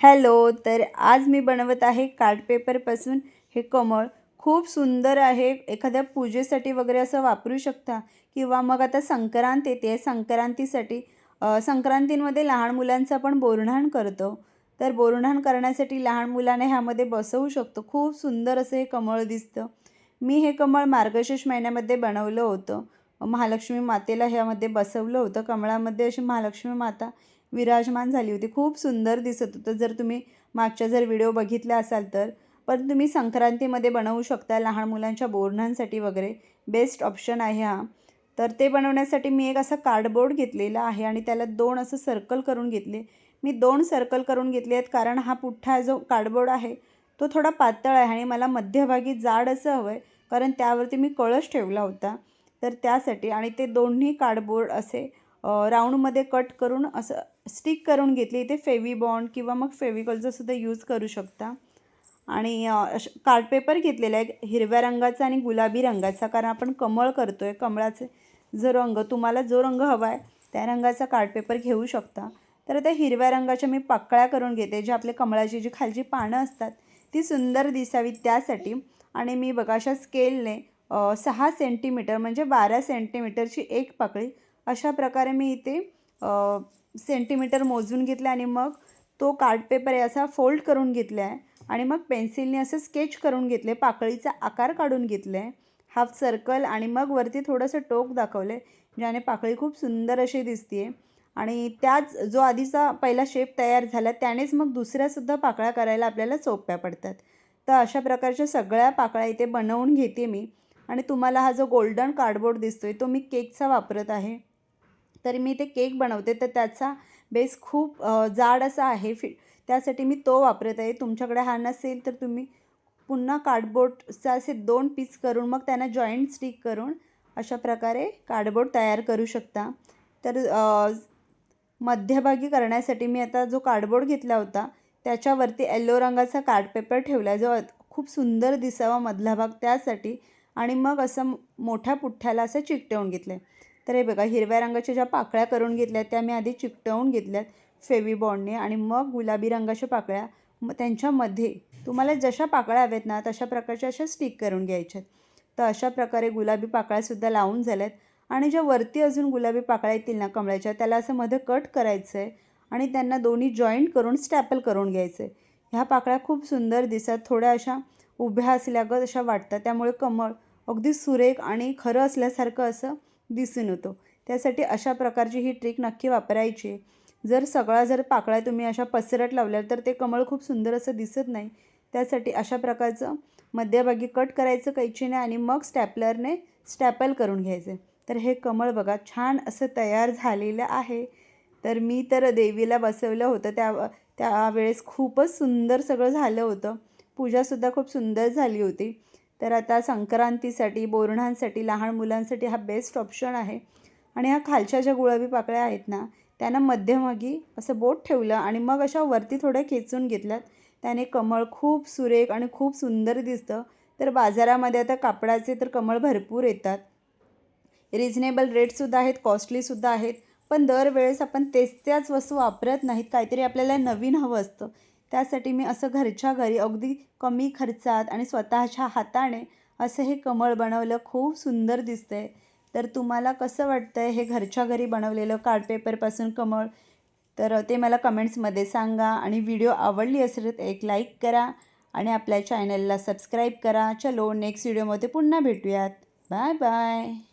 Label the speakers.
Speaker 1: Hello तर आज मी बनवत आहे कार्ड पेपरपासून हे कमळ. खूप सुंदर आहे. एखाद्या पूजेसाठी वगैरे असं वापरू शकता? किंवा मग आता संक्रांत येते संक्रांतीसाठी संक्रांतीमध्ये लहान मुलांचं आपण बोरन्हाण करतो. तर बोरन्हाण करण्यासाठी लहान मुलाने ह्यामध्ये बसवू शकतो. खूप सुंदर असं हे कमळ दिसतं. मी हे कमळ मार्गशीर्ष महिन्यामध्ये बनवलं होतं. महालक्ष्मी मातेला ह्यामध्ये बसवलं होतं. कमळामध्ये अशी महालक्ष्मी माता विराजमान झाली होती. खूप सुंदर दिसत होतं. जर तुम्ही मागच्या जर व्हिडिओ बघितला असाल तर. पण तुम्ही संक्रांतीमध्ये बनवू शकता लहान मुलांच्या बोरणांसाठी वगैरे. बेस्ट ऑप्शन आहे हा. तर ते बनवण्यासाठी मी एक असा कार्डबोर्ड घेतलेला आहे आणि त्याला दोन असं सर्कल करून घेतले. मी दोन सर्कल करून घेतले आहेत कारण हा पुठ्ठा जो कार्डबोर्ड आहे तो थोडा पातळ आहे आणि मला मध्यभागी जाड असं हवं आहे कारण त्यावरती मी कळश ठेवला होता. तर त्यासाठी आणि ते दोन्ही कार्डबोर्ड असे राऊंडमध्ये कट करून असं स्टिक करून घेतली. इथे फेवी बॉन्ड किंवा मग फेविकॉलचा सुद्धा यूज करू शकता. आणि कार्डपेपर अश घेतलेला आहे. हिरव्या रंगाचा आणि गुलाबी रंगाचा कारण आपण कमळ करतो आहे कमळाचे जो रंग तुम्हाला जो रंग हवा आहे त्या रंगाचा कार्डपेपर घेऊ शकता. तर त्या हिरव्या रंगाच्या मी पाकळ्या करून घेते जे आपले कमळाची जी खालची पानं असतात ती सुंदर दिसावी त्यासाठी. आणि मी बघा अशा स्केलने सहा सेंटीमीटर म्हणजे बारा सेंटीमीटरची एक पाकळी अशा प्रकारे मी इथे सेंटीमीटर मोजून घेतलं आणि मग तो कार्ड पेपर आहे असा फोल्ड करून घेतला आहे आणि मग पेन्सिलने असं स्केच करून घेतले पाकळीचा आकार काढून घेतले हाफ सर्कल आणि मग वरती थोडंसं टोक दाखवलं आहे ज्याने पाकळी खूप सुंदर अशी दिसते आणि त्याच जो आधीचा पहिला शेप तयार झाला त्यानेच मग दुसऱ्यासुद्धा पाकळ्या करायला आपल्याला सोप्या पडतात. तर अशा प्रकारच्या सगळ्या पाकळ्या इथे बनवून घेते मी. आणि तुम्हाला हा जो गोल्डन कार्डबोर्ड दिसतोय तो मी केकचा वापरत आहे. तर मी ते केक बनवते. तर त्याचा बेस खूप जाड असा आहे. फि त्यासाठी मी तो वापरत आहे. तुमच्याकडे हा नसेल तर तुम्ही पुन्हा कार्डबोर्डचा असे दोन पीस करून मग त्यांना जॉईंट स्टिक करून अशा प्रकारे कार्डबोर्ड तयार करू शकता. तर मध्यभागी करण्यासाठी मी आता जो कार्डबोर्ड घेतला होता त्याच्यावरती येल्लो रंगाचा कार्डपेपर ठेवला आहे. जो खूप सुंदर दिसावा मधला भाग त्यासाठी. आणि मग असं मोठ्या पुठ्ठ्याला असं चिकटवून घेतलं आहे तर हे बघा हिरव्या रंगाच्या ज्या पाकळ्या करून घेतल्या त्या मी आधी चिकटवून घेतल्यात फेविबॉन्डने आणि मग गुलाबी रंगाच्या पाकळ्या मग त्यांच्यामध्ये तुम्हाला जशा पाकळ्या हव्यात ना तशा प्रकारच्या अशा स्टिक करून घ्यायच्यात. तर अशा प्रकारे गुलाबी पाकळ्यासुद्धा लावून झाल्यात. आणि ज्या वरती अजून गुलाबी पाकळ्या येतील ना कमळाच्या त्याला असं मध्ये कट करायचं आहे आणि त्यांना दोन्ही जॉईंट करून स्टॅपल करून घ्यायचं आहे ह्या पाकळ्या खूप सुंदर दिसतात थोड्या अशा उभ्या असल्यागत अशा वाटतात. त्यामुळे कमळ अगदी सुरेख आणि खरं असल्यासारखं असं दिसून येतो. त्यासाठी अशा प्रकारची ही ट्रिक नक्की वापरायची. जर सगळा जर पाकळ्या तुम्ही अशा पसरट लावल्या तर ते कमळ खूप सुंदर असं दिसत नाही. त्यासाठी अशा प्रकारचं मध्यभागी कट करायचं कैचीने आणि मग स्टॅपलरने स्टॅपल करून घ्यायचे. तर हे कमळ बघा छान असं तयार झालेलं आहे. तर मी तर देवीला बसवलं होतं त्या त्यावेळेस खूपच सुंदर सगळं झालं होतं. पूजासुद्धा खूप सुंदर झाली होती. तर आता संक्रांतीसाठी बोरणांसाठी लहान मुलांसाठी हा बेस्ट ऑप्शन आहे. आणि ह्या खालच्या ज्या गुळाबी पाकळ्या आहेत ना त्यानं मध्यभागी असं बोट ठेवलं आणि मग अशा वरती थोड्या खेचून घेतल्यात. त्याने कमळ खूप सुरेख आणि खूप सुंदर दिसतं. तर बाजारामध्ये आता कापडाचे तर कमळ भरपूर येतात. रिजनेबल रेटसुद्धा आहेत कॉस्टलीसुद्धा आहेत. पण दरवेळेस आपण तेच त्याच वस्तू वापरत नाहीत. काहीतरी आपल्याला नवीन हवं असतं. त्यासाठी मी असं घरच्या घरी अगदी कमी खर्चात आणि स्वतःच्या हाताने असं हे कमळ बनवलं खूप सुंदर दिसतंय. तर तुम्हाला कसं वाटतं आहे हे घरच्या घरी बनवलेलं कार्डपेपरपासून कमळ? तर ते मला कमेंट्समध्ये सांगा आणि व्हिडिओ आवडली असेल तर एक लाईक करा आणि आपल्या चॅनलला सबस्क्राईब करा. चलो नेक्स्ट व्हिडिओमध्ये पुन्हा भेटूयात. Bye bye